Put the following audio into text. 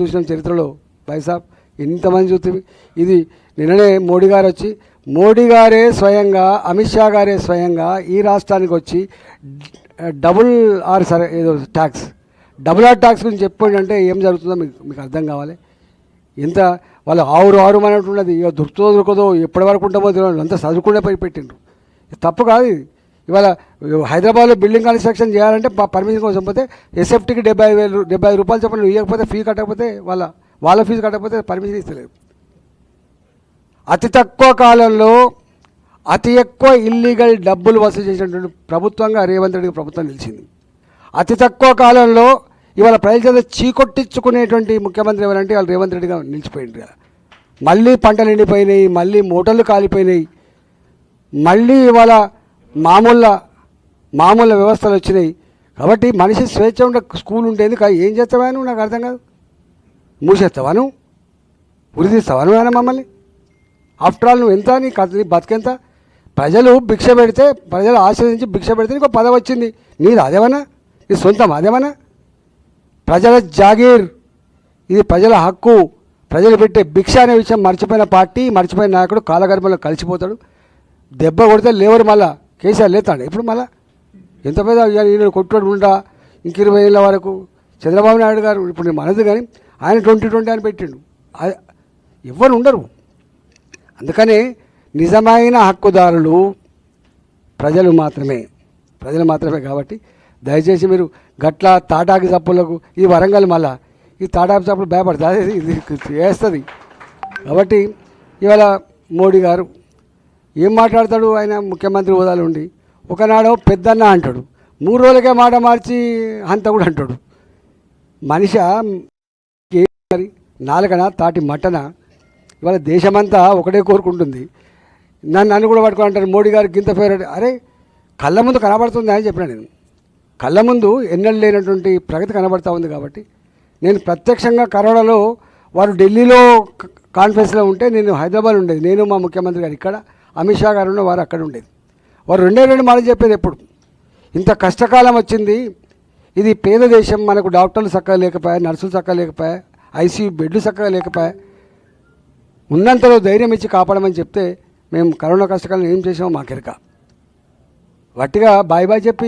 చూసిన చరిత్రలో బైసాబ్ ఇంతమంది చూస్తుంది ఇది నిన్ననే మోడీ గారు వచ్చి మోడీ గారే స్వయంగా అమిత్ షా గారే స్వయంగా ఈ రాష్ట్రానికి వచ్చి డబుల్ ఆర్ సరే ఏదో ట్యాక్స్. డబుల్ ఆర్ ట్యాక్స్ గురించి చెప్పండి అంటే ఏం జరుగుతుందో మీకు మీకు అర్థం కావాలి. ఎంత వాళ్ళు ఆరు ఆరు అన్నట్టున్నది ఇక దొరుకుతుందో దొరకదో ఎప్పటి వరకు ఉంటామో తెలియదు అంతా చదువుకుండా పెట్టిండ్రు. తప్పు కాదు ఇది. ఇవాళ హైదరాబాద్లో బిల్డింగ్ కన్స్ట్రక్షన్ చేయాలంటే పర్మిషన్ కోసం పోతే ఎస్ఎఫ్టీకి డెబ్బై వేలు డెబ్బై ఐదు రూపాయలు చెప్పండి ఇవ్వకపోతే ఫీ కట్టకపోతే వాళ్ళ వాళ్ళ ఫీజు కట్టకపోతే పర్మిషన్ ఇస్తలేదు. అతి తక్కువ కాలంలో అతి ఎక్కువ ఇల్లీగల్ డబ్బులు వసూలు చేసినటువంటి ప్రభుత్వంగా రేవంత్ రెడ్డి ప్రభుత్వం నిలిచింది. అతి తక్కువ కాలంలో ఇవాళ ప్రజల చేత చీకొట్టించుకునేటువంటి ముఖ్యమంత్రి ఎవరంటే వాళ్ళు రేవంత్ రెడ్డిగా నిలిచిపోయింది కదా మళ్ళీ పంటలు ఎండిపోయినాయి మళ్ళీ మూటలు కాలిపోయినాయి. మళ్ళీ ఇవాళ మామూలు మామూలు వ్యవస్థలు వచ్చినాయి. కాబట్టి మనిషి స్వేచ్ఛ ఉండే స్కూల్ ఉండేది కానీ ఏం చేస్తావా నువ్వు? నాకు అర్థం కాదు. మూసేస్తావా నువ్వు? ఉరిదీస్తావా నువ్వు ఆయన మమ్మల్ని? ఆఫ్టర్ ఆల్ నువ్వు ఎంత? నీ కథ నీ బతికెంత? ప్రజలు భిక్ష పెడితే ప్రజలు ఆశ్రయించి భిక్ష పెడితే నీకు పదవి వచ్చింది. నీది అదేమన్నా? నీ సొంతం అదేమన్నా? ప్రజల జాగీర్. ఇది ప్రజల హక్కు. ప్రజలు పెట్టే భిక్ష అనే విషయం మర్చిపోయిన పార్టీ మర్చిపోయిన నాయకుడు కాలగర్భంలో కలిసిపోతాడు. దెబ్బ కొడితే లేవరు మళ్ళా. కేసీఆర్ లేతాడు. ఇప్పుడు మళ్ళా ఎంత పెద్ద ఈయన కొట్టుడు ఉండా? ఇంక ఇరవై ఏళ్ళ వరకు చంద్రబాబు నాయుడు గారు ఇప్పుడు నేను మనది కానీ ఆయన ట్వంటీ ట్వంటీ అని పెట్టిండు. ఎవ్వరు ఉండరు. అందుకనే నిజమైన హక్కుదారులు ప్రజలు మాత్రమే. ప్రజలు మాత్రమే కాబట్టి దయచేసి మీరు గట్ల తాటాకి చప్పులకు ఈ వరంగల్ మళ్ళా ఈ తాటాకి చప్పులు భయపడుతుంది ఇది చేస్తుంది. కాబట్టి ఇవాళ మోడీ గారు ఏం మాట్లాడతాడు? ఆయన ముఖ్యమంత్రి హోదాలు ఉండి. ఒకనాడు పెద్దన్న అంటాడు. మూడు రోజులకే మాట మార్చి అంత కూడా అంటాడు. మనిషి మరి? నాలుకన తాటి మట్టన ఇవాళ దేశమంతా ఒకటే కోరుకుంటుంది. నన్ను నన్ను కూడా పట్టుకుని అంటారు మోడీ గారికి ఇంత ఫేవరెట్ అరే కళ్ళ ముందు కనబడుతుంది అని చెప్పిన నేను. కళ్ళ ముందు ఎన్నడూ లేనటువంటి ప్రగతి కనబడతా ఉంది కాబట్టి. నేను ప్రత్యక్షంగా కరోనాలో వారు ఢిల్లీలో కాన్ఫరెన్స్లో ఉంటే నేను హైదరాబాద్ ఉండేది. నేను మా ముఖ్యమంత్రి గారు ఇక్కడ. అమిత్ షా గారు వారు అక్కడ ఉండేది. వారు రెండే రెండు మాటలు చెప్పేది ఎప్పుడు? ఇంత కష్టకాలం వచ్చింది. ఇది పేద దేశం మనకు డాక్టర్లు చక్కగా లేకపోయా నర్సులు చక్కగా లేకపోయా ఐసీయూ బెడ్లు చక్కగా లేకపోయా ఉన్నంతలో ధైర్యం ఇచ్చి కాపాడమని చెప్తే మేము కరోనా కష్టకాలం ఏం చేసామో మాకెరక. వట్టిగా బాయ్ బాయ్ చెప్పి